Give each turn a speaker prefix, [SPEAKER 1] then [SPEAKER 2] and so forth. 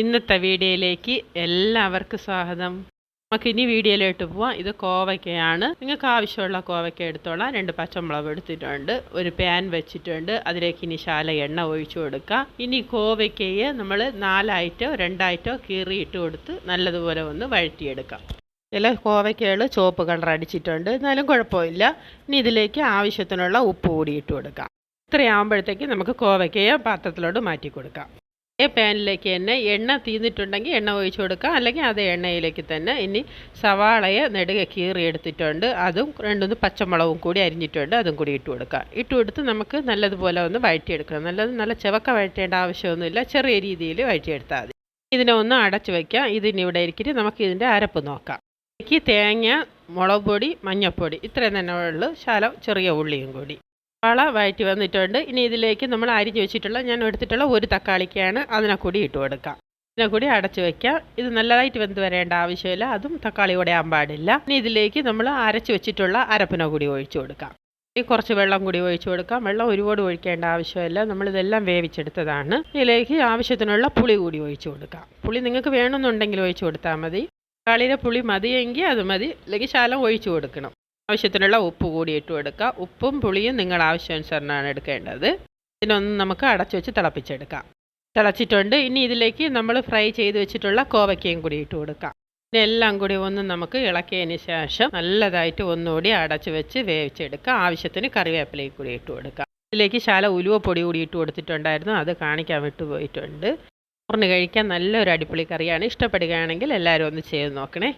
[SPEAKER 1] ഇന്നത്തെ വീഡിയോയിലേക്ക് എല്ലാവർക്കും സ്വാഗതം. നമുക്ക് ഇനി വീഡിയോയിലോട്ട് പോവാം. ഇത് കോവയ്ക്കയാണ്. നിങ്ങൾക്ക് ആവശ്യമുള്ള കോവയ്ക്ക എടുത്തോളാം. രണ്ട് പച്ചമുളക് എടുത്തിട്ടുണ്ട്. ഒരു പാൻ വെച്ചിട്ടുണ്ട്. അതിലേക്ക് ഇനി ശാല എണ്ണ ഒഴിച്ചു കൊടുക്കുക ഇനി കോവയ്ക്കയെ നമ്മൾ നാലായിട്ടോ രണ്ടായിട്ടോ കീറിയിട്ട് കൊടുത്ത് നല്ലതുപോലെ ഒന്ന് വഴറ്റിയെടുക്കാം. ചില കോവയ്ക്കകൾ ചുവപ്പ് കളർ അടിച്ചിട്ടുണ്ട്. എന്നാലും കുഴപ്പമില്ല. ഇനി ഇതിലേക്ക് ആവശ്യത്തിനുള്ള ഉപ്പ് കൂടി ഇട്ട് കൊടുക്കാം. ഇത്രയാകുമ്പോഴത്തേക്ക് നമുക്ക് കോവയ്ക്കയെ പാത്രത്തിലോട്ട് മാറ്റി കൊടുക്കാം. ഈ പാനിലേക്ക് തന്നെ എണ്ണ തീർന്നിട്ടുണ്ടെങ്കിൽ എണ്ണ ഒഴിച്ചു കൊടുക്കുക. അല്ലെങ്കിൽ അതേ എണ്ണയിലേക്ക് തന്നെ ഇനി സവാളയെ നെടുകെ കീറി എടുത്തിട്ടുണ്ട് അതും രണ്ടൊന്ന് പച്ചമുളകും കൂടി അരിഞ്ഞിട്ടുണ്ട്. അതും കൂടി ഇട്ട് കൊടുക്കുക. ഇട്ട് കൊടുത്ത് നമുക്ക് നല്ലതുപോലെ ഒന്ന് വഴറ്റിയെടുക്കണം. നല്ലത് നല്ല ചെവക്ക വഴറ്റേണ്ട ആവശ്യമൊന്നുമില്ല. ചെറിയ രീതിയിൽ വഴറ്റിയെടുത്താൽ മതി. ഇതിനെ ഒന്ന് അടച്ചു വയ്ക്കാം ഇതിന് ഇവിടെ ഇരിക്കിട്ട്. നമുക്ക് ഇതിന്റെ അരപ്പ് നോക്കാം. എനിക്ക് തേങ്ങ മുളക് പൊടി മഞ്ഞൾപ്പൊടി. ഇത്രയും തന്നെ ഉള്ളു. ശാലം ചെറിയ ഉള്ളിയും കൂടി. സവാള വഴറ്റി വന്നിട്ടുണ്ട്. ഇനി ഇതിലേക്ക് നമ്മൾ അരിഞ്ഞു വെച്ചിട്ടുള്ള ഞാൻ എടുത്തിട്ടുള്ള ഒരു തക്കാളിക്കാണ് അതിനെ കൂടി ഇട്ട് കൊടുക്കാം ഇതിനെ കൂടി അടച്ചു വെക്കാം ഇത് നല്ലതായിട്ട് വെന്ത് വരേണ്ട ആവശ്യമില്ല. അതും തക്കാളി ഉടയാൻ പാടില്ല. ഇനി ഇതിലേക്ക് നമ്മൾ അരച്ചു വെച്ചിട്ടുള്ള അരപ്പിനെ കൂടി ഒഴിച്ചു കൊടുക്കാം. ഈ കുറച്ച് വെള്ളം കൂടി ഒഴിച്ചു കൊടുക്കാം. വെള്ളം ഒരുപാട് ഒഴിക്കേണ്ട ആവശ്യമില്ല. നമ്മളിതെല്ലാം വേവിച്ചെടുത്തതാണ്. ഇതിലേക്ക് ആവശ്യത്തിനുള്ള പുളി കൂടി ഒഴിച്ചു കൊടുക്കാം. പുളി നിങ്ങൾക്ക് വേണമെന്നുണ്ടെങ്കിൽ ഒഴിച്ചു കൊടുത്താൽ മതി. തക്കാളിയുടെ പുളി മതിയെങ്കിൽ അത് മതി. അല്ലെങ്കിൽ ശാലം ഒഴിച്ചു കൊടുക്കണം. ആവശ്യത്തിനുള്ള ഉപ്പ് കൂടി ഇട്ടു കൊടുക്കുക ഉപ്പും പുളിയും നിങ്ങൾ ആവശ്യാനുസരണമാണ് എടുക്കേണ്ടത്. ഇതിനൊന്ന് നമുക്ക് അടച്ചു വെച്ച് തിളപ്പിച്ചെടുക്കാം. തിളച്ചിട്ടുണ്ട്. ഇനി ഇതിലേക്ക് നമ്മൾ ഫ്രൈ ചെയ്ത് വെച്ചിട്ടുള്ള കോവയ്ക്കയും കൂടി ഇട്ട് കൊടുക്കാം. ഇതെല്ലാം കൂടി ഒന്ന് നമുക്ക് ഇളക്കിയതിന് ശേഷം നല്ലതായിട്ട് ഒന്നുകൂടി അടച്ചു വെച്ച് വേവിച്ചെടുക്കുക ആവശ്യത്തിന് കറിവേപ്പിലയും കൂടി ഇട്ട് കൊടുക്കാം. ഇതിലേക്ക് ശാല ഉലുവ പൊടി കൂടി ഇട്ട് കൊടുത്തിട്ടുണ്ടായിരുന്നു. അത് കാണിക്കാൻ വിട്ടുപോയിട്ടുണ്ട് ചോറിന് കഴിക്കാൻ നല്ലൊരു അടിപൊളി കറിയാണ്. ഇഷ്ടപ്പെടുകയാണെങ്കിൽ എല്ലാവരും ഒന്ന് ചെയ്ത് നോക്കണേ.